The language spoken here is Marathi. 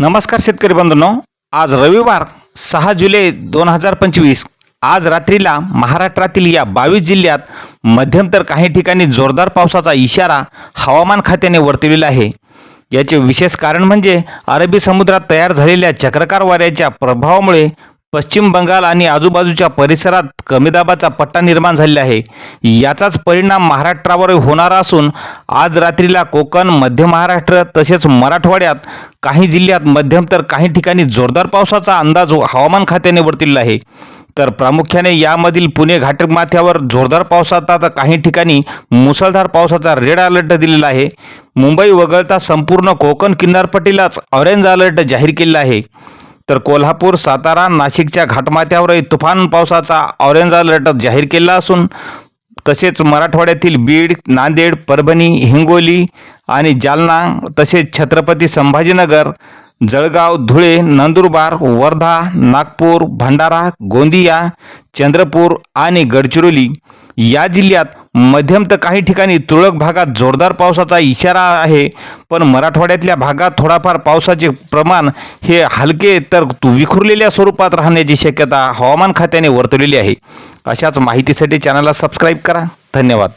नमस्कार शेतकरी बंधूंनो. आज रविवार सहा जुलै दोन हजार पंचवीस. आज रात्रीला महाराष्ट्रातील या बावीस जिल्ह्यात मध्यम तर काही ठिकाणी जोरदार पावसाचा इशारा हवामान खात्याने वर्तविला आहे. याचे विशेष कारण म्हणजे अरबी समुद्रात तयार झालेल्या चक्रकार वाऱ्याच्या प्रभावामुळे पश्चिम बंगाल आणि आजूबाजूच्या परिसरात कमी दाबाचा पट्टा निर्माण झालेला आहे. याचाच परिणाम महाराष्ट्रावर होणार असून आज रात्रीला कोकण मध्य महाराष्ट्र तसेच मराठवाड्यात काही जिल्ह्यात मध्यम तर काही ठिकाणी जोरदार पावसाचा अंदाज हवामान खात्याने वर्तवलेला आहे. तर प्रामुख्याने यामधील पुणे घाटमाथ्यावर जोरदार पावसाचा तर काही ठिकाणी मुसळधार पावसाचा रेड अलर्ट दिलेला आहे. मुंबई वगळता संपूर्ण कोकण किनारपट्टीलाच ऑरेंज अलर्ट जाहीर केलेला आहे. तर कोल्हापूर सातारा नाशिकच्या घाटमाथ्यावरही तुफान पावसाचा ऑरेंज अलर्ट जाहीर केला असून तसेच मराठवाड्यातील बीड नांदेड परभणी हिंगोली आणि जालना तसेच छत्रपती संभाजीनगर जळगाव धुळे नंदुरबार वर्धा नागपूर भंडारा गोंदिया चंद्रपूर आणि गडचिरोली या जिल्ह्यात मध्यम तर काही ठिकाणी तुरळक भागात जोरदार पावसाचा इशारा आहे पण मराठवाड्यातल्या भागात थोडाफार पावसाचे प्रमाण हे हलके तर विखुरलेल्या स्वरूपात राहण्याची शक्यता हवामान खात्याने वर्तवलेली आहे. अशाच माहितीसाठी चॅनलला सबस्क्राईब करा. धन्यवाद.